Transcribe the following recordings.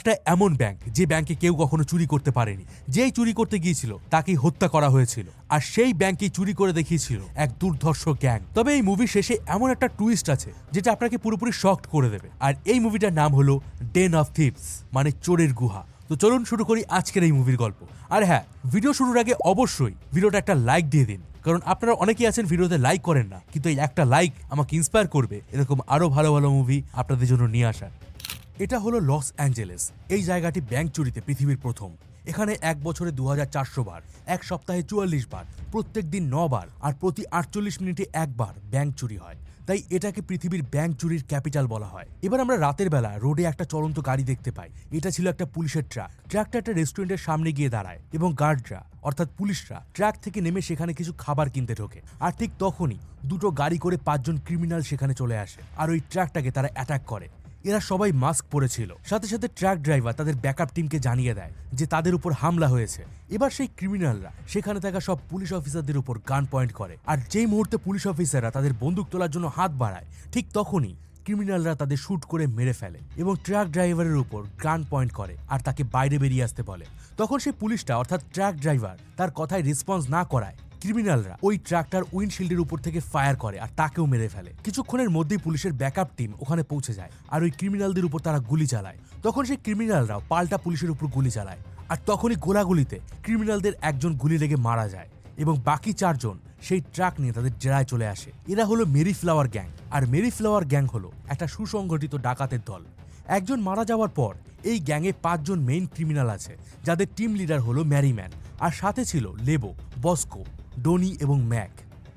একটা এমন ব্যাংক যে ব্যাংকে কেউ কখনো চুরি করতে পারেনি। যেই চুরি করতে গিয়েছিল, তাকেই হত্যা করা হয়েছিল। আর সেই ব্যাংকেই চুরি করে দেখিয়েছিল এক দুর্ধর্ষ গ্যাং তবে এই মুভির শেষে এমন একটা টুইস্ট আছে, যেটা আপনাকে পুরোপুরি শকড করে দেবে। আর এই মুভিটার নাম হলো ডেন অফ থিপস মানে চোরের গুহা। তো চলুন শুরু করি আজকের এই মুভির গল্প। আর হ্যাঁ ভিডিও শুরুর আগে অবশ্যই ভিডিওটা একটা লাইক দিয়ে দিন। কারণ আপনারা অনেকেই আছেন ভিডিওতে লাইক করেন না, কিন্তু এই একটা লাইক আমাকে ইন্সপায়ার করবে এরকম আরও ভালো ভালো মুভি আপনাদের জন্য নিয়ে আসার। এটা হলো লস অ্যাঞ্জেলেস। এই জায়গাটি ব্যাংক চুরিতে পৃথিবীর প্রথম। এখানে এক বছরে দু হাজার চারশো বার, এক সপ্তাহে চুয়াল্লিশ বার, প্রত্যেক দিন বার আর প্রতি আটচল্লিশ মিনিটে একবার ব্যাংক চুরি হয়। তাই এটাকে পৃথিবীর ব্যাংক চুরির ক্যাপিটাল বলা হয়। এবার আমরা রাতের বেলা রোডে একটা চলন্ত গাড়ি দেখতে পাই। এটা ছিল একটা পুলিশের ট্রাক। ট্রাকটা একটা রেস্টুরেন্টের সামনে গিয়ে দাঁড়ায় এবং গার্ডরা, অর্থাৎ পুলিশরা, ট্রাক থেকে নেমে সেখানে কিছু খাবার কিনতে ঢোকে। আর ঠিক তখনই দুটো গাড়ি করে পাঁচজন ক্রিমিনাল সেখানে চলে আসে। আর ওই ট্রাকটাকে তারা অ্যাটাক করে। এরা সবাই মাস্ক পরেছিল। সাথে সাথে ট্রাক ড্রাইভার তাদের ব্যাকআপ টিমকে জানিয়ে দেয় যে তাদের উপর হামলা হয়েছে। এবার সেই ক্রিমিনালরা সেখানে থাকা সব পুলিশ অফিসারদের উপর গান পয়েন্ট করে। আর যেই মুহূর্তে পুলিশ অফিসাররা তাদের বন্দুক তোলার জন্য হাত বাড়ায়, ঠিক তখনই ক্রিমিনালরা তাদের শ্যুট করে মেরে ফেলে এবং ট্রাক ড্রাইভারের উপর গান পয়েন্ট করে আর তাকে বাইরে বেরিয়ে আসতে বলে। তখন সেই পুলিশটা, অর্থাৎ ট্রাক ড্রাইভার, তার কথায় রেসপন্স না করায় ক্রিমিনালরা ওই ট্রাকটার উইন্ডশিল্ডের উপর থেকে ফায়ার করে আর তাকেও মেরে ফেলে। কিছুক্ষণের মধ্যেই পুলিশের ব্যাকআপ টিম ওখানে পৌঁছে যায় আর ওই ক্রিমিনালদের উপর তারা গুলি চালায়। তখন সেই ক্রিমিনালরাও পাল্টা পুলিশের উপর গুলি চালায় আর তখনই গোলাগুলিতে ক্রিমিনালদের একজন গুলি লেগে মারা যায় এবং বাকি চারজন সেই ট্রাক নিয়ে তাদের জেরায় চলে আসে। এরা হলো মেরি ফ্লাওয়ার গ্যাং আর মেরি ফ্লাওয়ার গ্যাং হলো একটা সুসংগঠিত ডাকাতের দল। একজন মারা যাওয়ার পর এই গ্যাংয়ে পাঁচজন মেইন ক্রিমিনাল আছে, যাদের টিম লিডার হলো ম্যারিম্যান আর সাথে ছিল লেবো, বস্কো ডনি এবং ম্যাক।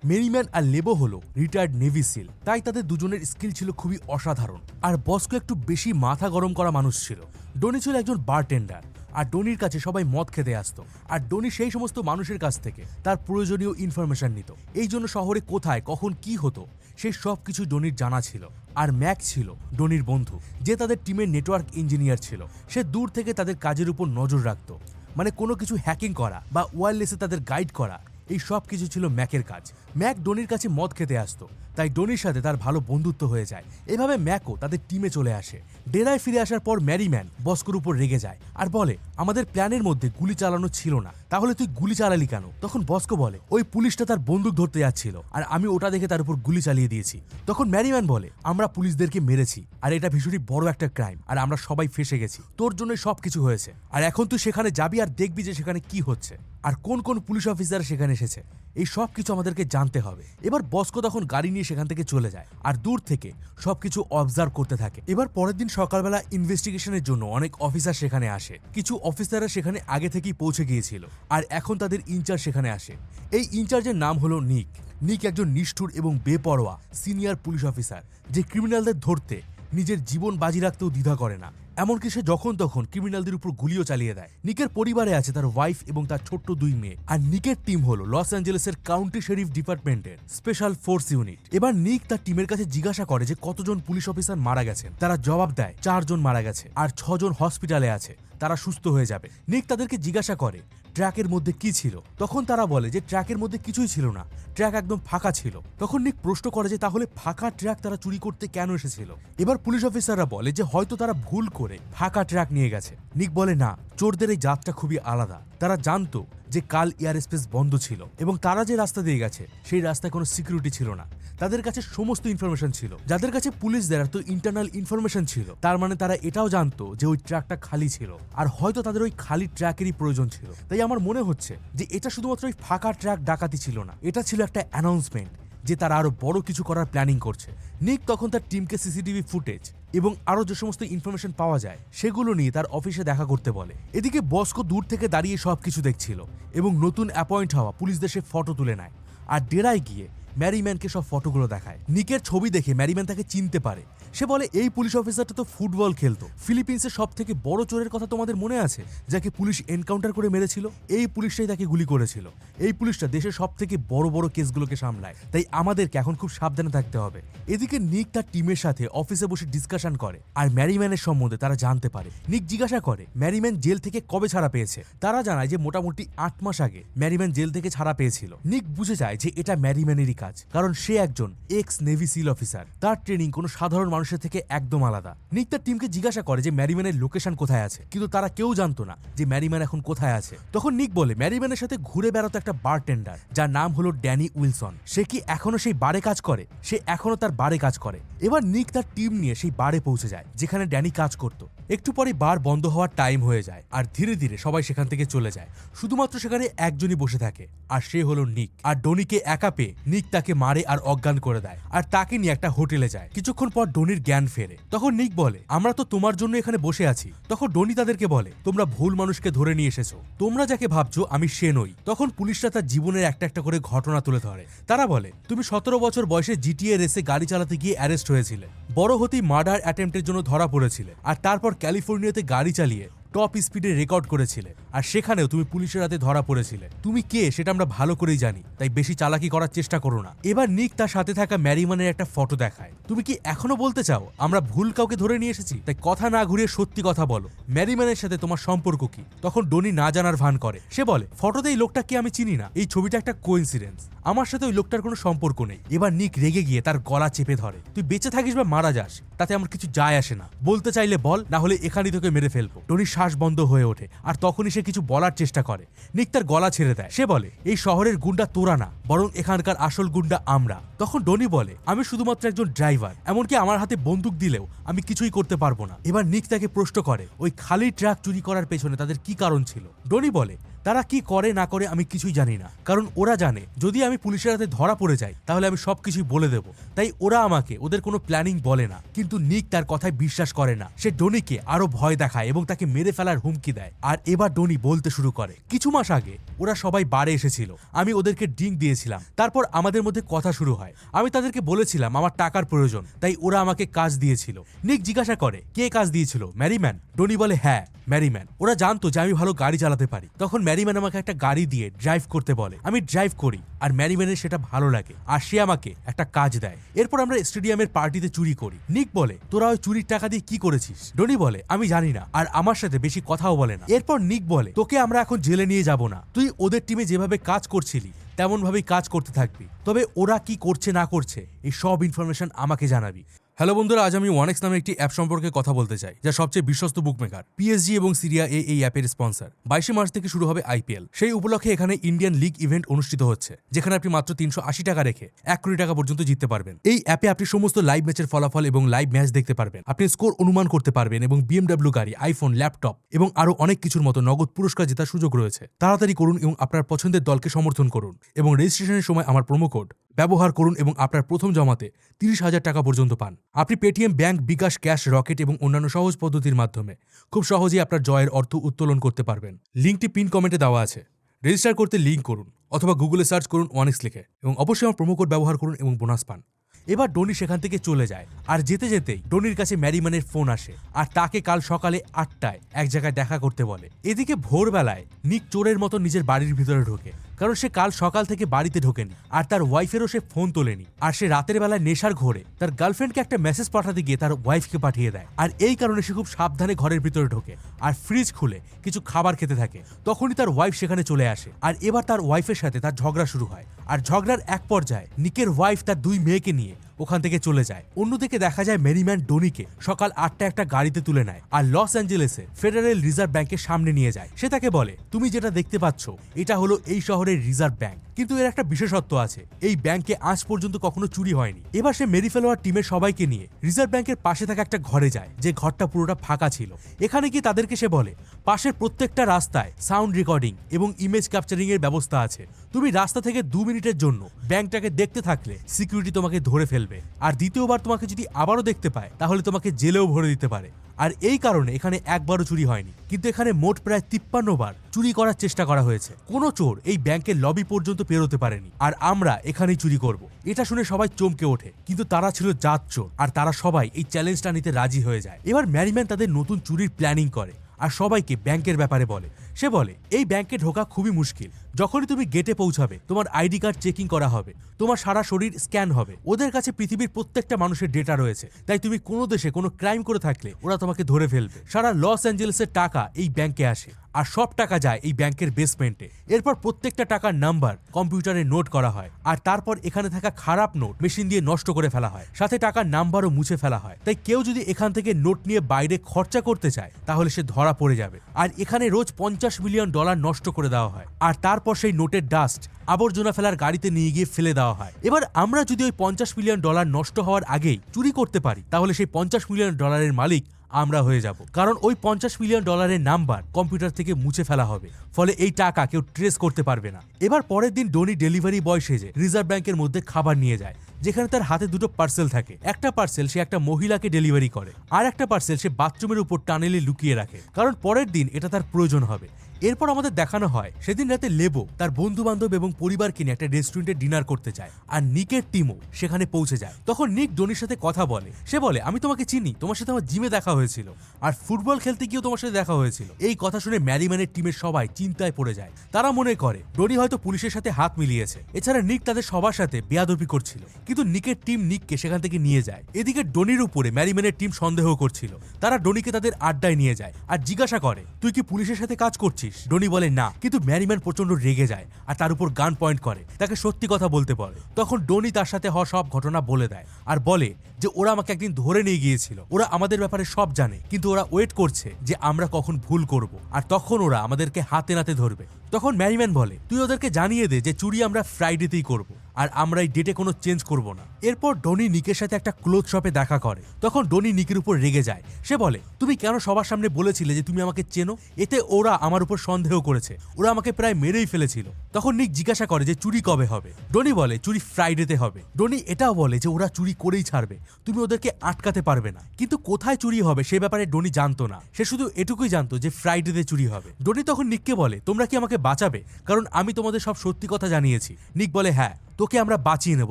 মেরিম্যান আর লেবো হলো রিটায়ার্ড নেভি সিল। তাই তাদের দুজনের স্কিল ছিল খুবই অসাধারণ। আর বস্কো একটু বেশি মাথা গরম করা মানুষ ছিল। ডনি ছিল একজন বারটেন্ডার। আর ডনির কাছে সবাই মদ খেতে আসতো। আর ডনি সেই সমস্ত মানুষের কাছ থেকে তার প্রয়োজনীয় ইনফরমেশন নিত। এই জন্য শহরে কোথায়, কখন কি হতো সেই সব কিছু ডনির জানা ছিল। আর ম্যাক ছিল ডনির বন্ধু, যে তাদের টিমের নেটওয়ার্ক ইঞ্জিনিয়ার ছিল। সে দূর থেকে তাদের কাজের উপর নজর রাখত। মানে কোনো কিছু হ্যাকিং করা বা ওয়্যারলেসে তাদের গাইড করা এই সব কিছু ছিল ম্যাকের কাজ। ম্যাক ডোনির কাছে মদ খেতে আসতো, তাই ডোনির সাথে তার ভালো বন্ধুত্ব হয়ে যায়। এভাবে ম্যাকও তাদের টিমে চলে আসে। ডেরায় ফিরে আসার পর ম্যারিম্যান বস্কোর উপর রেগে যায় আর বলে, আমাদের প্ল্যানের মধ্যে গুলি চালানো ছিল না, তাহলে তুই গুলি চালালি কেন? তখন বস্কো বলে, ওই পুলিশটা তার বন্দুক ধরতে যাচ্ছিল আর আমি ওটা দেখে তার উপর গুলি চালিয়ে দিয়েছি। তখন ম্যারিম্যান বলে, আমরা পুলিশদেরকে মেরেছি আর এটা ভীষণই বড় একটা ক্রাইম আর আমরা সবাই ফেসে গেছি। তোর জন্যই সব কিছু হয়েছে। আর এখন তুই সেখানে যাবি আর দেখবি যে সেখানে কি হচ্ছে। আর কোন কোন পুলিশ অফিসার সেখানে এসেছে, এই সব কিছু আমাদেরকে জানতে হবে। এবার বস্কো তখন গাড়ি নিয়ে সেখান থেকে চলে যায়, আর দূর থেকে সবকিছু অবজার্ভ করতে থাকে। এবার পরের দিন সকালবেলা ইনভেস্টিগেশনের জন্য অনেক অফিসার সেখানে আসে। কিছু অফিসাররা সেখানে আগে থেকেই পৌঁছে গিয়েছিল, আর এখন তাদের ইনচার্জ সেখানে আসে। এই ইনচার্জের নাম হলো নিক। নিক একজন নিষ্ঠুর এবং বেপরোয়া সিনিয়র পুলিশ অফিসার যে ক্রিমিনালদের ধরতে নিজের জীবন বাজি রাখতেও দ্বিধা করে না। এমনকি সে যখন তখন ক্রিমিনালদের উপর গুলিও চালিয়ে দেয়। নিকের পরিবারে আছে তার ওয়াইফ এবং তার ছোট্ট দুই মেয়ে। আর নিকের টিম হলো লস অ্যাঞ্জেলেসের কাউন্টি শেরিফ ডিপার্টমেন্টের স্পেশাল ফোর্স ইউনিট এবার নিক তার টিমের কাছে জিজ্ঞাসা করে যে কতজন পুলিশ অফিসার মারা গেছেন। তারা জবাব দেয়, চারজন মারা গেছে আর ছজন হসপিটালে আছে। তারা সুস্থ হয়ে যাবে। নিক তাদেরকে জিজ্ঞাসা করে ট্র্যাকের মধ্যে কি ছিল? তখন তারা বলে যে ট্র্যাকের মধ্যে কিছুই ছিল না। ট্র্যাক একদম ফাঁকা ছিল। তখন নিক প্রশ্ন করে যে তাহলে ফাঁকা ট্র্যাক তারা চুরি করতে কেন এসেছিল? এবার পুলিশ অফিসাররা বলে যে হয়তো তারা ভুল করে ফাঁকা ট্র্যাক নিয়ে গেছে। নিক বলে, না চোরদের এই জাতটা খুবই আলাদা। তারা জানতো যে কাল এয়ার স্পেস বন্ধ ছিল এবং তারা যে রাস্তা দিয়ে গেছে, সেই রাস্তায় কোনো সিকিউরিটি ছিল না। তাদের কাছে সমস্ত ইনফরমেশন ছিল। যাদের কাছে পুলিশ পুলিশদের এত ইন্টারনাল ইনফরমেশন ছিল। তার মানে তারা এটাও জানতো যে ওই ট্র্যাকটা খালি ছিল। আর হয়তো তাদের ওই খালি ট্র্যাকেরই প্রয়োজন ছিল। তাই আমার মনে হচ্ছে যে এটা শুধুমাত্র ওই ফাঁকা ট্র্যাক ডাকাতি ছিল না। এটা ছিল একটা অ্যানাউন্সমেন্ট যে তারা আরও বড় কিছু করার প্ল্যানিং করছে। নিক তখন তার টিমকে সিসিটিভি ফুটেজ এবং আরও যে সমস্ত ইনফরমেশন পাওয়া যায়, সেগুলো নিয়ে তার অফিসে দেখা করতে বলে। এদিকে বস্কো দূর থেকে দাঁড়িয়ে সবকিছু দেখছিল এবং নতুন অ্যাপয়েন্ট হওয়া পুলিশ দেশে ফটো তুলে নেয়। আর ডেরায় গিয়ে ম্যারিম্যানকে সব ফটোগুলো দেখায়। নিকের ছবি দেখে ম্যারিম্যান তাকে চিনতে পারে। সে বলে, এই পুলিশ অফিসারটা তো ফুটবল খেলতো। ফিলিপিন্সের সব থেকে বড় চোরের কথা তোমাদের মনে আছে? যাকে পুলিশ এনকাউন্টার করে মেরেছিল? এই পুলিশটাই তাকে গুলি করেছিল। এই পুলিশটা দেশের সব থেকে বড় বড় কেসগুলোকে সামলায়। তাই আমাদেরকে এখন খুব সাবধানে থাকতে হবে। এদিকে নিক তার টিমের সাথে অফিসে বসে ডিসকাশন করে। আর ম্যারিম্যানের সম্বন্ধে তারা জানতে পারে। নিক জিজ্ঞাসা করে ম্যারিম্যান জেল থেকে কবে ছাড়া পেয়েছে? তারা জানায় যে মোটামুটি আট মাস আগে ম্যারিম্যান জেল থেকে ছাড়া পেয়েছিল। নিক বুঝে যায় যে এটা ম্যারিম্যানেরই কাজ, কারণ সে একজন এক্স নেভি সিল অফিসার তার ট্রেনিং কোনো সাধারণ মানুষের থেকে একদম আলাদা। নিক তার টিমকে জিজ্ঞাসা করে যে ম্যারিম্যানের লোকেশন কোথায় আছে, কিন্তু তারা কেউ জানতো না যে ম্যারিম্যান এখন কোথায় আছে। তখন নিক বলে, ম্যারিম্যানের সাথে ঘুরে বেড়াতো একটা বারটেন্ডার যার নাম হলো ড্যানি উইলসন। সে কি এখনও সেই বারে কাজ করে? সে এখনও তার বারে কাজ করে। এবার নিক তার টিম নিয়ে সেই বারে পৌঁছে যায়, যেখানে ড্যানি কাজ করত। একটু পরে বার বন্ধ হওয়ার টাইম হয়ে যায়, আর ধীরে ধীরে সবাই সেখান থেকে চলে যায়। শুধুমাত্র সেখানে একজনই বসে থাকে, আর সে হলো নিক। আর ডনিকে একা পেয়ে নিক তাকে মারে আর অজ্ঞান করে দেয়। আর তাকে নিয়ে একটা হোটেলে যায়। কিছুক্ষণ পর ডনির জ্ঞান ফেরে। তখন নিক বলে, আমরা তো তোমার জন্য এখানে বসে আছি। তখন ডনি তাদেরকে বলে, তোমরা ভুল মানুষকে ধরে নিয়ে এসেছ। তোমরা যাকে ভাবছ, আমি সে নই। তখন পুলিশরা তার জীবনের একটা একটা করে ঘটনা তুলে ধরে। তারা বলে, তুমি সতেরো বছর বয়সে জিটিএ রেসে গাড়ি চালাতে গিয়ে অ্যারেস্ট হয়েছিলে। বড় হতেই মার্ডার অ্যাটেম্পটের জন্য ধরা পড়েছিলে। আর তারপর ক্যালিফোর্নিয়াতে গাড়ি চালিয়ে টপ স্পিডে রেকর্ড করেছিলে। আর সেখানেও তুমি পুলিশের হাতে ধরা পড়েছিলে। তুমি কে সেটা আমরা ভালো করেই জানি, তাই বেশি চালাকি করার চেষ্টা করো না। এবার নিক তার সাথে থাকা ম্যারিমানের একটা ফটো দেখায়। তুমি কি এখনও বলতে চাও, আমরা ভুল কাউকে ধরে নিয়ে এসেছি? তাই কথা না ঘুরিয়ে সত্যি কথা বলো। ম্যারিমানের সাথে তোমার সম্পর্ক কি? তখন ডনি না জানার ভান করে। সে বলে, ফটোতে এই লোকটাকে আমি চিনি না? এই ছবিটা একটা কোইন্সিডেন্স আমার সাথে ওই লোকটার কোনো সম্পর্ক নেই। এবার নিক রেগে গিয়ে তার গলা চেপে ধরে। তুই বেঁচে থাকিস বা মারা যাস, তাতে আমার কিছু যায় আসে না। বলতে চাইলে বল, না হলে এখানেই তোকে মেরে ফেলব। টনির শ্বাস বন্ধ হয়ে ওঠে, আর তখনই সে কিছু বলার চেষ্টা করে। নিক তার গলা ছেড়ে দেয়। সে বলে, এই শহরের গুন্ডা তোরা না, বরং এখানকার আসল গুন্ডা আমরা। তখন ডনি বলে, আমি শুধুমাত্র একজন ড্রাইভার, এমনকি আমার হাতে বন্দুক দিলেও আমি কিছুই করতে পারব না। এবার নিক তাকে প্রশ্ন করে, ওই খালি ট্রাক চুরি করার পেছনে তাদের কি কারণ ছিল? ডনি বলে তারা কি করে, না করে আমি কিছুই জানি না। কারণ ওরা জানে, যদি আমি পুলিশের হাতে ধরা পড়ে যাই, তাহলে আমি সবকিছুই বলে দেব। তাই ওরা আমাকে, ওদের কোনো প্ল্যানিং বলে না। কিন্তু নিক তার কথায় বিশ্বাস করে না। সে ডোনিকে আরও ভয় দেখায় এবং তাকে মেরে ফেলার হুমকি দেয়। আর এবার ডোনি বলতে শুরু করে। কিছু মাস আগে ওরা সবাই বারে এসেছিল। আমি ওদেরকে ড্রিঙ্ক দিয়েছিলাম। তারপর আমাদের মধ্যে কথা শুরু হয়। আমি তাদেরকে বলেছিলাম, আমার টাকার প্রয়োজন। তাই ওরা আমাকে কাজ দিয়েছিল। নিক জিজ্ঞাসা করে, কে কাজ দিয়েছিল? ম্যারিম্যান ডোনি বলে হ্যাঁ। ম্যারিম্যান ওরা জানতো যে আমি ভালো গাড়ি চালাতে পারি। তখন ম্যারিম্যান আমাকে একটা গাড়ি দিয়ে ড্রাইভ করতে বলে। আমি ড্রাইভ করি, আর ম্যারিম্যানের সেটা ভালো লাগে। আর সে আমাকে একটা কাজ দেয়। এরপর আমরা স্টেডিয়ামের পার্টিতে চুরি করি। নিক বলে, তোরা ওই চুরির টাকা দিয়ে কি করেছিস? ডনি বলে, আমি জানি না, আর আমার সাথে বেশি কথাও বলে না। এরপর নিক বলে, তোকে আমরা এখন জেলে নিয়ে যাব না। তুই ওদের টিমে যেভাবে কাজ করছিলি তেমন ভাবেই কাজ করতে থাকবি। তবে ওরা কি করছে না করছে, এই সব ইনফরমেশন আমাকে জানাবি। হ্যালো বন্ধুরা, আজ আমি ওয়ানেক্স নামে একটি অ্যাপ সম্পর্কে কথা বলতে চাই, যা সবচেয়ে বিশ্বস্ত বুকমেকার পিএসজি এবং সিরিয়া এ এই অ্যাপের স্পন্সর বাইশে মার্চ থেকে শুরু হবে আইপিএল সেই উপলক্ষে এখানে ইন্ডিয়ান লিগ ইভেন্ট অনুষ্ঠিত হচ্ছে, যেখানে আপনি মাত্র তিনশো আশি টাকা রেখে এক কোটি টাকা পর্যন্ত জিততে পারবেন। এই অ্যাপে আপনি সমস্ত লাইভ ম্যাচের ফলাফল এবং লাইভ ম্যাচ দেখতে পারবেন। আপনি স্কোর অনুমান করতে পারবেন এবং বিএমডাব্লিউ গাড়ি আইফোন ল্যাপটপ এবং আরও অনেক কিছুর মতো নগদ পুরস্কার জেতার সুযোগ রয়েছে। তাড়াতাড়ি করুন এবং আপনার পছন্দের দলকে সমর্থন করুন এবং রেজিস্ট্রেশনের সময় আমার প্রোমো কোড ব্যবহার করুন এবং আপনার প্রথম জমাতে তিরিশ হাজার টাকা পর্যন্ত পান। আপনি Paytm bank bKash cash Rocket এবং অন্যান্য সহজ পদ্ধতির মাধ্যমে খুব সহজেই আপনার জয়ের অর্থ উত্তোলন করতে পারবেন। লিঙ্কটি পিন কমেন্টে দেওয়া আছে। রেজিস্টার করতে লিঙ্ক করুন অথবা গুগলে সার্চ করুন ওয়ানিক্স লিখে এবং অবশ্যই আমার প্রোমো কোড ব্যবহার করুন এবং বোনাস পান। এবার ডনি সেখান থেকে চলে যায় আর যেতে যেতেই ডনির কাছে ম্যারিম্যানের ফোন আসে আর তাকে কাল সকালে আটটায় এক জায়গায় দেখা করতে বলে। এদিকে ভোরবেলায় নিক চোরের মতো নিজের বাড়ির ভিতরে ঢোকে। কারণ সে কাল সকাল থেকে বাড়িতে ঢোকেনি। আর তার ওয়াইফেরও সে ফোন তোলেনি। আর সে রাতের বেলায় নেশার ঘোরে। তার গার্লফ্রেন্ডকে একটা মেসেজ পাঠাতে গিয়ে তার ওয়াইফকে পাঠিয়ে দেয়। আর এই কারণে সে খুব সাবধানে ঘরের ভিতরে ঢোকে। আর ফ্রিজ খুলে কিছু খাবার খেতে থাকে। তখনই তার ওয়াইফ সেখানে চলে আসে। আর এবার তার ওয়াইফের সাথে তার ঝগড়া শুরু হয়। আর ঝগড়ার এক পর্যায়ে নিকের ওয়াইফ তার দুই মেয়েকে নিয়ে ওখান থেকে চলে যায়। অন্যদিকে দেখা যায় মেরিম্যান ডোনিকে সকাল আটটা একটা গাড়িতে তুলে নেয় আর লস অ্যাঞ্জেলেসে ফেডারেল রিজার্ভ ব্যাংকের সামনে নিয়ে যায়। সে তাকে বলে, তুমি যেটা দেখতে পাচ্ছ, এটা হলো এই শহরের রিজার্ভ ব্যাংক। কিন্তু এর একটা বিশেষত্ব আছে, এই ব্যাংকে আজ পর্যন্ত কখনো চুরি হয়নি। এবার সে মেরি ফেলোয়ার টিমের সবাইকে নিয়ে রিজার্ভ ব্যাংকের পাশে থাকা একটা ঘরে যায়, যে ঘরটা পুরোটা ফাঁকা ছিল। এখানে গিয়ে তাদেরকে সে বলে, পাশের প্রত্যেকটা রাস্তায় সাউন্ড রেকর্ডিং এবং ইমেজ ক্যাপচারিং এর ব্যবস্থা আছে। তুমি রাস্তা থেকে দু মিনিটের জন্য ব্যাংকটাকে দেখতে থাকলে সিকিউরিটি তোমাকে ধরে ফেলবে। আর দ্বিতীয়বার তোমাকে যদি আবারও দেখতে পায়, তাহলে তোমাকে জেলেও ভরে দিতে পারে। আর এই কারণে এখানে একবারও চুরি হয়নি। কিন্তু এখানে মোট প্রায় তিপ্পান্ন বার চুরি করার চেষ্টা করা হয়েছে। কোনো চোর এই ব্যাংকের লবি পর্যন্ত পেরোতে পারেনি। আর আমরা এখানেই চুরি করব। এটা শুনে সবাই চমকে ওঠে। কিন্তু তারা ছিল জাত চোর। আর তারা সবাই এই চ্যালেঞ্জটা নিতে রাজি হয়ে যায়। এবার ম্যারিম্যান তাদের নতুন চুরির প্ল্যানিং করে। আর সবাইকে ব্যাংকের ব্যাপারে বলে। সে বলে, এই ব্যাংকে ঢোকা খুবই মুশকিল। যখনই তুমি গেটে পৌঁছাবে, তোমার আইডি কার্ড চেকিং করা হবে। তোমার সারা শরীর স্ক্যান হবে। ওদের কাছে পৃথিবীর প্রত্যেকটা মানুষের ডেটা রয়েছে। তাই তুমি কোনো দেশে কোনো ক্রাইম করে থাকলে, ওরা তোমাকে ধরে ফেলবে। সারা লস অ্যাঞ্জেলেসের টাকা এই ব্যাংকে আসে। আর সব টাকা যায় এই ব্যাংকের বেসমেন্টে এরপর প্রত্যেকটা টাকার নাম্বার কম্পিউটারে নোট করা হয়। আর তারপর এখানে থাকা খারাপ নোট মেশিন দিয়ে নষ্ট করে ফেলা হয়। সাথে টাকার নাম্বারও মুছে ফেলা হয়। তাই কেউ যদি এখান থেকে নোট নিয়ে বাইরে খরচা করতে চায়, তাহলে সে ধরা পড়ে যাবে। আর এখানে রোজ পঞ্চাশ মিলিয়ন ডলার নষ্ট করে দেওয়া হয়। আর তারপর সেই নোটের ডাস্ট আবর্জনা ফেলার গাড়িতে নিয়ে গিয়ে ফেলে দেওয়া হয়। এবার আমরা যদি ওই পঞ্চাশ মিলিয়ন ডলার নষ্ট হওয়ার আগেই চুরি করতে পারি, তাহলে সেই পঞ্চাশ মিলিয়ন ডলারের মালিক আমরা হয়ে যাব। কারণ ওই পঞ্চাশ মিলিয়ন ডলারের নাম্বার কম্পিউটার থেকে মুছে ফেলা হবে, ফলে এই টাকা কেউ ট্রেস করতে পারবে না। এবার পরের দিন ডোনি ডেলিভারি বয় সেজে রিজার্ভ ব্যাংকের মধ্যে খাবার নিয়ে যায়। যেখানে তার হাতে দুটো পার্সেল থাকে। একটা পার্সেল সে একটা মহিলাকে ডেলিভারি করে, আর একটা পার্সেল সে বাথরুমের উপর টানেলে লুকিয়ে রাখে। কারণ পরের দিন এটা তার প্রয়োজন হবে। এরপর আমাদের দেখানো হয়, সেদিন রাতে লেবো তার বন্ধু বান্ধব এবং পরিবারকে নিয়ে একটা রেস্টুরেন্টে ডিনার করতে যায় আর নিকের টিমও সেখানে পৌঁছে যায়। তখন নিক ডোনির সাথে কথা বলে। সে বলে, আমি তোমাকে চিনি, তোমার সাথে আমার জিমে দেখা হয়েছিল আর ফুটবল খেলতে গিয়েও তোমার সাথে দেখা হয়েছিল। এই কথা শুনে ম্যারিম্যানের টিমের সবাই চিন্তায় পড়ে যায়। তারা মনে করে, ডোনি হয়তো পুলিশের সাথে হাত মিলিয়েছে। এছাড়া নিক তাদের সবার সাথে বেয়াদবি করছিল। কিন্তু নিকের টিম নিককে সেখান থেকে নিয়ে যায়। এদিকে ডোনির উপরে ম্যারিম্যানের টিম সন্দেহ করছিল। তারা ডোনিকে তাদের আড্ডায় নিয়ে যায় আর জিজ্ঞাসা করে, তুই কি পুলিশের সাথে কাজ করছিস? ডোনি বলে, না। কিন্তু ম্যারিম্যান প্রচণ্ড রেগে যায় আর তার উপর গান পয়েন্ট করে। তাকে সত্যি কথা বলতে পারে তখন ডনি তার সাথে হওয়া সব ঘটনা বলে দেয় আর বলে যে, ওরা আমাকে একদিন ধরে নিয়ে গিয়েছিল। ওরা আমাদের ব্যাপারে সব জানে, কিন্তু ওরা ওয়েট করছে যে আমরা কখন ভুল করব। আর তখন ওরা আমাদেরকে হাতে নাতে ধরবে। তখন ম্যারিম্যান বলে, তুই ওদেরকে জানিয়ে দে যে চুরি আমরা ফ্রাইডেতেই করব। আর আমরা এই ডেটে কোনো চেঞ্জ করব না। এরপর ডনি নিকের সাথে একটা ক্লোথ শপে দেখা করে। তখন ডনি নিকের উপর রেগে যায়। সে বলে, তুমি কেন সবার সামনে বলেছিলে যে তুমি আমাকে চেনো? এতে ওরা আমার উপর সন্দেহ করেছে। ওরা আমাকে প্রায় মেরেই ফেলেছিল। তখন নিক জিজ্ঞাসা করে যে, চুরি কবে হবে? ডনি বলে, চুরি ফ্রাইডেতে হবে। ডনি এটাও বলে যে, ওরা চুরি করেই ছাড়বে। তুমি ওদেরকে আটকাতে পারবে না। কিন্তু কোথায় চুরি হবে সে ব্যাপারে ডনি জানতো না। সে শুধু এটুকুই জানতো যে ফ্রাইডেতে চুরি হবে। ডনি তখন নিককে বলে, তোমরা কি আমাকে বাঁচাবে? কারণ আমি তোমাদের সব সত্যি কথা জানিয়েছি। নিক বলে হ্যাঁ। তোকে আমরা বাঁচিয়ে নেব,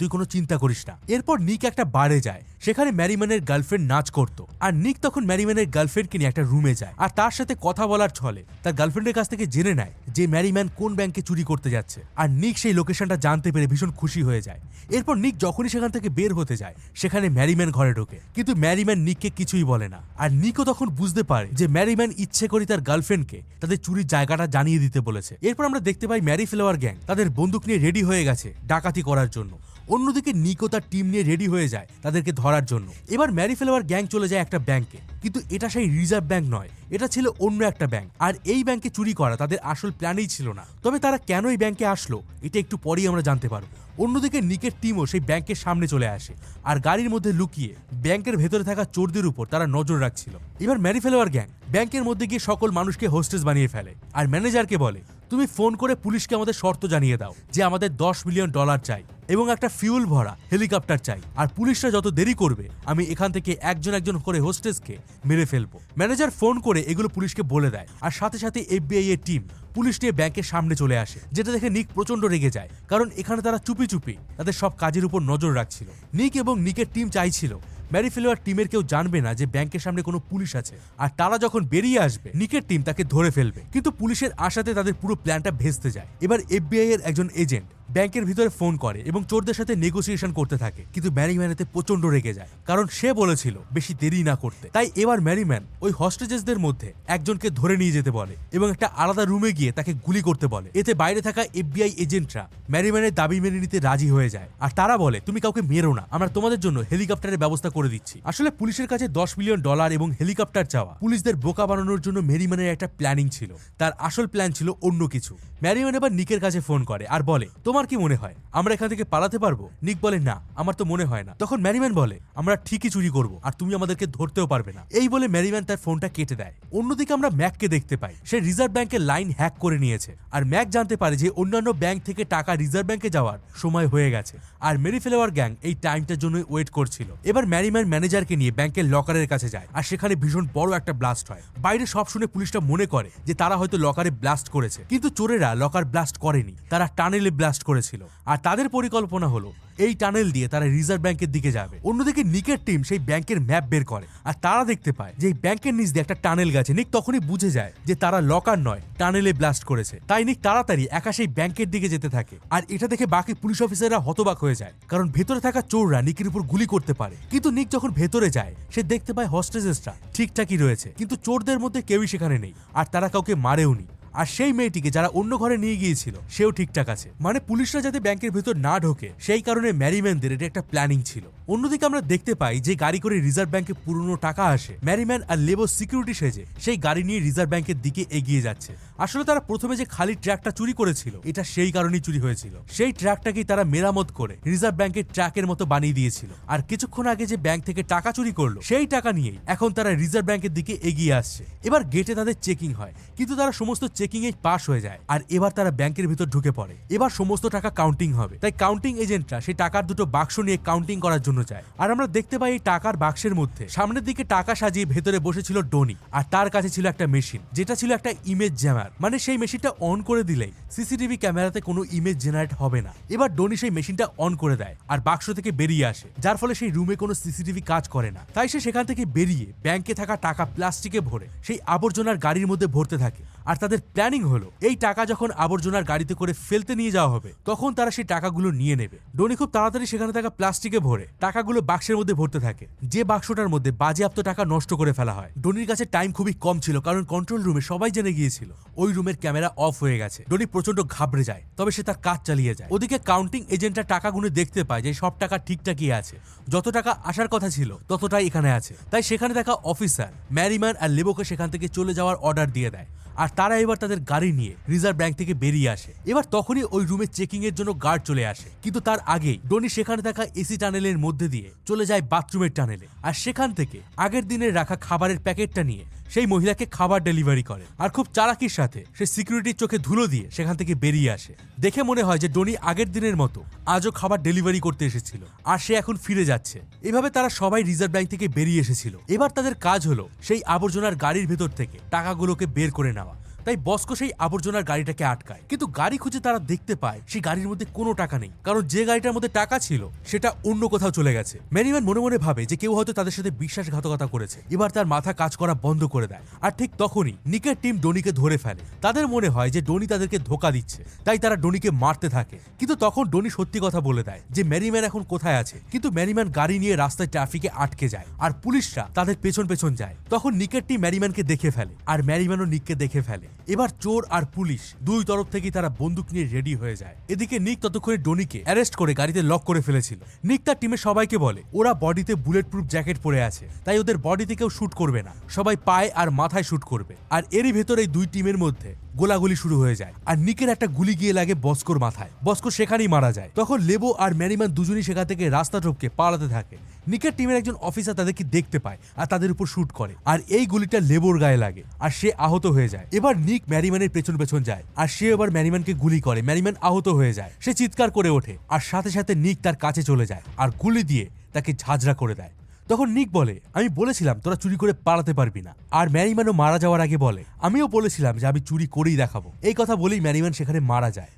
তুই কোনো চিন্তা করিস না। এরপর নিক একটা বারে যায়, সেখানে ম্যারিম্যানের গার্লফ্রেন্ড নাচ করত। আর নিক তখন ম্যারিম্যানের গার্লফ্রেন্ডকে নিয়ে একটা রুমে যায়, আর তার সাথে কথা বলার ছলে তার গার্লফ্রেন্ডের কাছ থেকে জেনে নেয় যে ম্যারিম্যান কোন ব্যাংকে চুরি করতে যাচ্ছে। আর নিক সেই লোকেশনটা জানতে পেরে ভীষণ খুশি হয়ে যায়। এরপর নিক যখনই সেখান থেকে বের হতে যায়, সেখানে ম্যারিম্যান ঘরে ঢোকে। কিন্তু ম্যারিম্যান নিককে কিছুই বলে না। আর নিকও তখন বুঝতে পারে যে ম্যারিম্যান ইচ্ছে করে তার গার্লফ্রেন্ডকে তাদের চুরির জায়গাটা জানিয়ে দিতে বলেছে। এরপর আমরা দেখতে পাই ম্যারি ফ্লাওয়ার গ্যাং তাদের বন্দুক নিয়ে রেডি হয়ে গেছে ডাকাতি করার জন্য। অন্যদিকে নিকো তার টিম নিয়ে রেডি হয়ে যায় তাদেরকে ধরার জন্য। এবার ম্যারি ফ্লাওয়ার গ্যাং চলে যায় একটা ব্যাংকে কিন্তু এটা সেই রিজার্ভ ব্যাংক নয়, এটা ছিল অন্য একটা ব্যাংক আর এই ব্যাংকে চুরি করা তাদের আসল প্ল্যানেই ছিল না। তবে তারা কেন এই ব্যাংকে আসলো, এটা একটু পরেই আমরা জানতে পারব। অন্যদিকে নিকের টিমও সেই ব্যাংকের সামনে চলে আসে। আর গাড়ির মধ্যে লুকিয়ে ব্যাংকের ভেতরে থাকা চোরদের উপর তারা নজর রাখছিল। এবার ম্যারি ফেলোয়ার গ্যাং ব্যাংকের মধ্যে গিয়ে সকল মানুষকে হোস্টেস বানিয়ে ফেলে। আর ম্যানেজারকে বলে তুমি ফোন করে পুলিশকে আমাদের শর্ত জানিয়ে দাও যে আমাদের দশ মিলিয়ন ডলার চাই এবং একটা ফিউল ভরা হেলিকপ্টার চাই। আর পুলিশরা যত দেরি করবে, আমি এখান থেকে একজন একজন করে হোস্টেসকে মেরে ফেলব। ম্যানেজার ফোন করে এগুলো পুলিশকে বলে দেয়। আর সাথে সাথে এফবিআই এর টিম পুলিশ নিয়ে ব্যাংকের সামনে চলে আসে, যেটা দেখে নিক প্রচণ্ড রেগে যায়। কারণ এখানে তারা চুপি চুপি তাদের সব কাজের উপর নজর রাখছিল। নিক এবং নিকের টিম চাইছিল ম্যারি ফেলোয়ার টিমের কেউ জানবে না যে ব্যাংকের সামনে কোনো পুলিশ আছে। আর তারা যখন বেরিয়ে আসবে, নিকের টিম তাকে ধরে ফেলবে। কিন্তু পুলিশের আশাতে তাদের পুরো প্ল্যানটা ভেস্তে যায়। এবার এফবিআই এর একজন এজেন্ট ব্যাংকের ভিতরে ফোন করে এবং চোরদের সাথে নেগোসিয়েশন করতে থাকে। কিন্তু ম্যারিম্যান এতে প্রচণ্ড রেগে যায়। কারণ সে বলেছিল, বেশি দেরি না করতে। তাই এবার ম্যারিম্যান ওই হস্টেজেসদের মধ্যে একজনকে ধরে নিয়ে যেতে বলে এবং একটা আলাদা রুমে গিয়ে তাকে গুলি করতে বলে। এতে বাইরে থাকা এফবিআই এজেন্টরা ম্যারিম্যানের দাবি মেনে নিতে রাজি হয়ে যায়। আর তারা বলে, তুমি কাউকে মেরো না। আমরা তোমাদের জন্য হেলিকপ্টারের ব্যবস্থা করে দিচ্ছি। আসলে পুলিশের কাছে দশ মিলিয়ন ডলার এবং হেলিকপ্টার চাওয়া পুলিশদের বোকা বানানোর জন্য ম্যারিম্যানের একটা প্ল্যানিং ছিল। তার আসল প্ল্যান ছিল অন্য কিছু। ম্যারিম্যান এবার নিকের কাছে ফোন করে আর বলে, তোমার কি মনে হয়? আমরা এখান থেকে পালাতে পারব? নিক বলে, না, আমার তো মনে হয় না। তখন ম্যারিম্যান বলে, আমরা ঠিকই চুরি করব, আর তুমি আমাদেরকে ধরতেও পারবে না। এই বলে ম্যারিম্যান তার ফোনটা কেটে দেয়। অন্যদিকে আমরা ম্যাককে দেখতে পাই। সে রিজার্ভ ব্যাংকের লাইন হ্যাক করে নিয়েছে। আর ম্যাক জানতে পারে যে অন্যান্য ব্যাংক থেকে টাকা রিজার্ভ ব্যাংকে যাওয়ার সময় হয়ে গেছে। আর মেরি ফ্লেওয়ার গ্যাং এই টাইমটার জন্য ওয়েট করছিল। এবার ম্যারিম্যান ম্যানেজারকে নিয়ে ব্যাংকের লকারের কাছে যায়। আর সেখানে ভীষণ বড় একটা ব্লাস্ট হয়। বাইরে সব শুনে পুলিশটা মনে করে যে তারা হয়তো লকারে ব্লাস্ট করেছে। কিন্তু চোরেরা লকার ব্লাস্ট করেনি। তারা টানেলে ব্লাস্ট করে করেছিল। আর তাদের পরিকল্পনা হলো, এই টানেল দিয়ে তারা রিজার্ভ ব্যাংকের দিকে যাবে। অন্যদিকে নিকের টিম সেই ব্যাংকের ম্যাপ বের করে। আর তারা দেখতে পায় যে ব্যাংকের নিচ দিয়ে একটা টানেল গেছে। নিক তখনই বুঝে যায় যে তারা লকার নয়, টানেলে ব্লাস্ট করেছে। তাই নিক তাড়াতাড়ি একা সেই ব্যাংকের দিকে যেতে থাকে। আর এটা দেখে বাকি পুলিশ অফিসাররা হতবাক হয়ে যায়। কারণ ভেতরে থাকা চোররা নিকের উপর গুলি করতে পারে। কিন্তু নিক যখন ভেতরে যায়, সে দেখতে পায় হস্টেজেসটা ঠিকঠাকই রয়েছে। কিন্তু চোরদের মধ্যে কেউই সেখানে নেই। আর তারা কাউকে মারেওনি আর সেই মেয়েটিকে যারা অন্য ঘরে নিয়ে গিয়েছিল, সেও ঠিকঠাক আছে। মানে পুলিশরা যাতে ব্যাংকের ভেতর না ঢোকে, সেই কারণে ম্যারিম্যানদের এটা একটা প্ল্যানিং ছিল। অন্যদিকে আমরা দেখতে পাই যে গাড়ি করে রিজার্ভ ব্যাংকে পুরনো টাকা আসে। ম্যারিম্যান আর লেবো সিকিউরিটি সেজে সেই গাড়ি নিয়ে রিজার্ভ ব্যাংকের দিকে এগিয়ে যাচ্ছে। আসলে তারা প্রথমে যে খালি ট্র্যাকটা চুরি করেছিল, এটা সেই কারণেই চুরি হয়েছিল। সেই ট্র্যাকটাকেই তারা মেরামত করে রিজার্ভ ব্যাংকের ট্র্যাকের মতো বানিয়ে দিয়েছিল। আর কিছুক্ষণ আগে যে ব্যাংক থেকে টাকা চুরি করল, সেই টাকা নিয়েই এখন তারা রিজার্ভ ব্যাংকের দিকে এগিয়ে আসছে। এবার গেটে তাদের চেকিং হয়, কিন্তু তারা সমস্ত চেকিং এ পাস হয়ে যায় আর এবার তারা ব্যাংকের ভিতর ঢুকে পড়ে। এবার সমস্ত টাকা কাউন্টিং হবে। তাই কাউন্টিং এজেন্টরা সেই টাকার দুটো বাক্স নিয়ে কাউন্টিং করার জন্য যায়। আর আমরা দেখতে পাই এই টাকার বাক্সের মধ্যে। সামনের দিকে টাকা সাজিয়ে ভেতরে বসেছিল ডনি। আর তার কাছে ছিল একটা মেশিন, যেটা ছিল একটা ইমেজ জ্যামার মানে সেই মেশিনটা অন করে দিলেই সিসিটিভি ক্যামেরাতে কোনো ইমেজ জেনারেট হবে না। এবার ডনি সেই মেশিনটা অন করে দেয় আর বাক্স থেকে বেরিয়ে আসে, যার ফলে সেই রুমে কোনো সিসিটিভি কাজ করে না। তাই সে সেখান থেকে বেরিয়ে ব্যাংকে থাকা টাকা প্লাস্টিকে ভরে সেই আবর্জনার গাড়ির মধ্যে ভরতে থাকে। আর তাদের প্ল্যানিং হলো, এই টাকা যখন আবর্জনার গাড়িতে করে ফেলতে নিয়ে যাওয়া হবে, তখন তারা সেই টাকাগুলো নিয়ে নেবে। ডনি খুব তাড়াতাড়ি সেখানে থাকা প্লাস্টিকে ভরে টাকাগুলো বাক্সের মধ্যে ভরতে থাকে। যে বাক্সটার মধ্যে বাজেয়াপ্ত টাকা নষ্ট করে ফেলা হয়। ডনির কাছে টাইম খুবই কম ছিল, কারণ কন্ট্রোল রুমে সবাই জেনে গিয়েছিল। ওই রুমের ক্যামেরা অফ হয়ে গেছে। ডনি প্রচণ্ড ঘাবড়ে যায়, তবে সে তার কাজ চালিয়ে যায়। ওদিকে কাউন্টিং এজেন্টরা টাকা গুনে দেখতে পায় যে সব টাকা ঠিকঠাকই আছে। যত টাকা আসার কথা ছিল, ততটাই এখানে আছে। তাই সেখানে দেখা অফিসার ম্যারিম্যান আর লেবোকে সেখান থেকে চলে যাওয়ার অর্ডার দিয়ে দেয়। আর তারা এবার তাদের গাড়ি নিয়ে রিজার্ভ ব্যাংক থেকে বেরিয়ে আসে। এবার তখনই ওই রুমে চেকিং এর জন্য গার্ড চলে আসে। কিন্তু তার আগেই ডনি সেখানে থাকা এসি টানেলের মধ্যে দিয়ে চলে যায় বাথরুমের টানেলে। আর সেখান থেকে আগের দিনের রাখা খাবারের প্যাকেটটা নিয়ে সেই মহিলাকে খাবার ডেলিভারি করে। আর খুব চালাকির সাথে সে সিকিউরিটির চোখে ধুলো দিয়ে সেখান থেকে বেরিয়ে আসে। দেখে মনে হয় যে ডনি আগের দিনের মতো আজও খাবার ডেলিভারি করতে এসেছিল। আর সে এখন ফিরে যাচ্ছে। এভাবে তারা সবাই রিজার্ভ ব্যাংক থেকে বেরিয়ে এসেছিল। এবার তাদের কাজ হলো সেই আবর্জনার গাড়ির ভেতর থেকে টাকাগুলোকে বের করে নেওয়া। তাই বস্কো সেই আবর্জনার গাড়িটাকে আটকায়। কিন্তু গাড়ি খুঁজে তারা দেখতে পায় সেই গাড়ির মধ্যে কোনো টাকা নেই। কারণ যে গাড়িটার মধ্যে টাকা ছিল, সেটা অন্য কোথাও চলে গেছে। ম্যানিম্যান মনে মনে ভাবে যে কেউ হয়তো তাদের সাথে বিশ্বাসঘাতকতা করেছে। এবার তার মাথা কাজ করা বন্ধ করে দেয়। আর ঠিক তখনই নিকের টিম ডোনিকে ধরে ফেলে। তাদের মনে হয় যে ডোনি তাদেরকে ধোকা দিচ্ছে। তাই তারা ডোনিকে মারতে থাকে। কিন্তু তখন ডোনি সত্যি কথা বলে দেয় যে ম্যারিম্যান এখন কোথায় আছে। কিন্তু ম্যারিম্যান গাড়ি নিয়ে রাস্তায় ট্রাফিকে আটকে যায়। আর পুলিশরা তাদের পেছন পেছন যায়। তখন নিকের টিম ম্যারিম্যানকে দেখে ফেলে। আর ম্যারিম্যানও নিককে দেখে ফেলে। এবার চোর আর পুলিশ দুই তরফ থেকেই তারা বন্দুক নিয়ে রেডি হয়ে যায়। এদিকে নিক ততক্ষণে ডনিকে অ্যারেস্ট করে গাড়িতে লক করে ফেলেছিল। নিক তার টিমের সবাইকে বলে, ওরা বডিতে বুলেট প্রুফ জ্যাকেট পরে আছে, তাই ওদের বডিতে কেউ শ্যুট করবে না। সবাই পায়ে আর মাথায় শ্যুট করবে। আর এরই ভেতরে এই দুই টিমের মধ্যে গোলাগুলি শুরু হয়ে যায়। আর নিকের একটা গুলি গিয়ে লাগে বস্কোর মাথায়। বস্কো সেখানেই মারা যায়। তখন লেবো আর ম্যারিমান দুজনই সেখান থেকে রাস্তা টপকে পালাতে থাকে। নিকের টিমের একজন অফিসার তাদেরকে দেখতে পায় আর তাদের উপর শুট করে। আর এই গুলিটা লেবোর গায়ে লাগে। আর সে আহত হয়ে যায়। এবার নিক ম্যারিম্যানের পেছন পেছন যায়। আর সে এবার ম্যারিম্যানকে গুলি করে। ম্যারিম্যান আহত হয়ে যায়। সে চিৎকার করে ওঠে। আর সাথে সাথে নিক তার কাছে চলে যায় আর গুলি দিয়ে তাকে ঝাঁঝরা করে দেয়। তখন নিক বলে, আমি বলেছিলাম তোরা চুরি করে পালাতে পারবি না। আর ম্যারিম্যানও মারা যাওয়ার আগে বলে, আমিও বলেছিলাম যে আমি চুরি করেই দেখাবো। এই কথা বলেই ম্যারিম্যান সেখানে মারা যায়।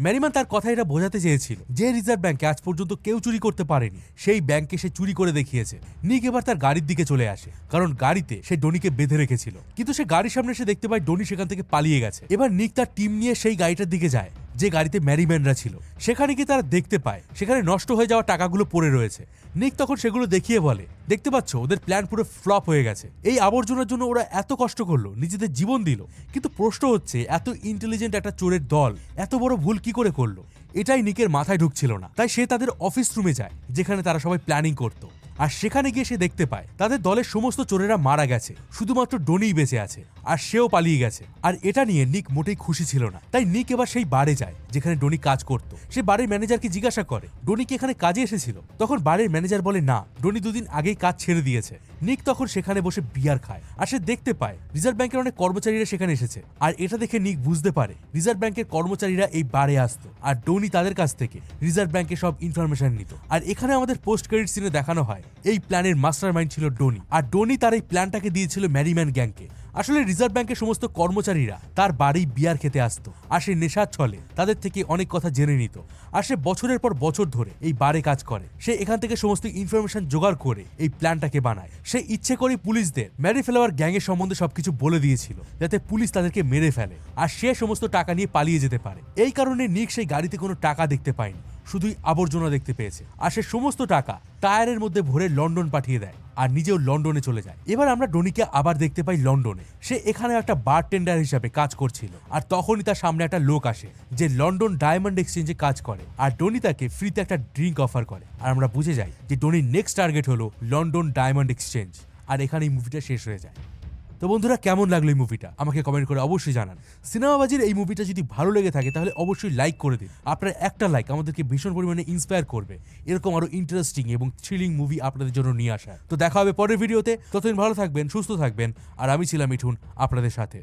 ম্যারিমান তার কথা এটা বোঝাতে চেয়েছিল যে রিজার্ভ ব্যাংকে আজ পর্যন্ত কেউ চুরি করতে পারেনি। সেই ব্যাংকে সে চুরি করে দেখিয়েছে। নিক এবার তার গাড়ির দিকে চলে আসে, কারণ গাড়িতে সে ডনিকে বেঁধে রেখেছিল। কিন্তু সে গাড়ির সামনে সে দেখতে পায় ডনি সেখান থেকে পালিয়ে গেছে। এবার নিক তার টিম নিয়ে সেই গাড়িটার দিকে যায়। যে গাড়িতে ম্যারিম্যানরা ছিল, সেখানে গিয়ে তারা দেখতে পায়, সেখানে নষ্ট হয়ে যাওয়া টাকাগুলো পড়ে রয়েছে। নিক তখন সেগুলো দেখিয়ে বলে, দেখতে পাচ্ছ, ওদের প্ল্যান পুরো ফ্লপ হয়ে গেছে। এই আবর্জনার জন্য ওরা এত কষ্ট করল, নিজেদের জীবন দিল। কিন্তু প্রশ্ন হচ্ছে, এত ইন্টেলিজেন্ট একটা চোরের দল, এত বড় ভুল কি করে করল? এটাই নিকের মাথায় ঢুকছিল না। তাই সে তাদের অফিস রুমে যায়, যেখানে তারা সবাই প্ল্যানিং করতো। আর সেখানে গিয়ে সে দেখতে পায়, তাদের দলের সমস্ত চোরেরা মারা গেছে। শুধুমাত্র ডনিই বেঁচে আছে। আর সেও পালিয়ে গেছে। আর এটা নিয়ে নিক মোটেই খুশি ছিল না। তাই নিক এবার সেই বারে যায়, যেখানে ডনি কাজ করত। সে বাড়ির ম্যানেজারকে জিজ্ঞাসা করে, ডনি কি এখানে কাজে এসেছিল? তখন বাড়ির ম্যানেজার বলে, না, ডনি দুদিন আগেই কাজ ছেড়ে দিয়েছে। নিক তখন সেখানে বসে বিয়ার খায় আর সে দেখতে পায়, রিজার্ভ ব্যাংকের অনেক কর্মচারীরা সেখানে এসেছে। আর এটা দেখে নিক বুঝতে পারে, রিজার্ভ ব্যাংকের কর্মচারীরা এই বারে আসতো। আর ডনি তাদের কাছ থেকে রিজার্ভ ব্যাংকের সব ইনফরমেশন নিত। আর এখানে আমাদের পোস্ট ক্রেডিট সিনে দেখানো হয়, এই প্ল্যানের মাস্টার মাইন্ড ছিল ডনি। আর ডনি তার এই প্ল্যানটাকে দিয়েছিল ম্যারিম্যান গ্যাংকে। আসলে রিজার্ভ ব্যাংকের সমস্ত কর্মচারীরা তার বাড়ি বিয়ার খেতে আসতো। আর সে নেশার ছলে, তাদের থেকে অনেক কথা জেনে নিত। আর সে বছরের পর বছর ধরে এই বারে কাজ করে। সে এখান থেকে সমস্ত ইনফরমেশন জোগাড় করে এই প্ল্যানটাকে বানায়। সে ইচ্ছে করে পুলিশদের, ম্যারি ফ্লাওয়ার গ্যাংয়ের সম্বন্ধে সবকিছু বলে দিয়েছিল, যাতে পুলিশ তাদেরকে মেরে ফেলে। আর সে সমস্ত টাকা নিয়ে পালিয়ে যেতে পারে। এই কারণে নিক সেই গাড়িতে কোনো টাকা দেখতে পায়নি। শুধুই আবর্জনা দেখতে পেয়েছে। আর সে সমস্ত টাকা টায়ারের মধ্যে ভরে লন্ডন পাঠিয়ে দেয় আর নিজেও লন্ডনে চলে যায়। এবার আমরা ডনিকে আবার দেখতে পাই লন্ডনে। সে এখানে একটা বার টেন্ডার হিসাবে কাজ করছিল। আর তখনই তার সামনে একটা লোক আসে, যে লন্ডন ডায়মন্ড এক্সচেঞ্জে কাজ করে। আর ডনি তাকে ফ্রিতে একটা ড্রিঙ্ক অফার করে। আর আমরা বুঝে যাই যে ডনির নেক্সট টার্গেট হলো লন্ডন ডায়মন্ড এক্সচেঞ্জ। আর এখানে এই মুভিটা শেষ হয়ে যায়। তো বন্ধুরা, কেমন লাগল এই মুভিটা আমাকে কমেন্ট করে অবশ্যই জানান। সিনেমাবাজির এই মুভিটা যদি ভালো লেগে থাকে, তাহলে অবশ্যই লাইক করে দিন। আপনার একটা লাইক আমাদেরকে ভীষণ পরিমাণে ইন্সপায়ার করবে। এরকম আরও ইন্টারেস্টিং এবং থ্রিলিং মুভি আপনাদের জন্য নিয়ে আসা তো দেখা হবে পরের ভিডিওতে ততদিন ভালো থাকবেন, সুস্থ থাকবেন। আর আমি ছিলাম মিঠুন, আপনাদের সাথে।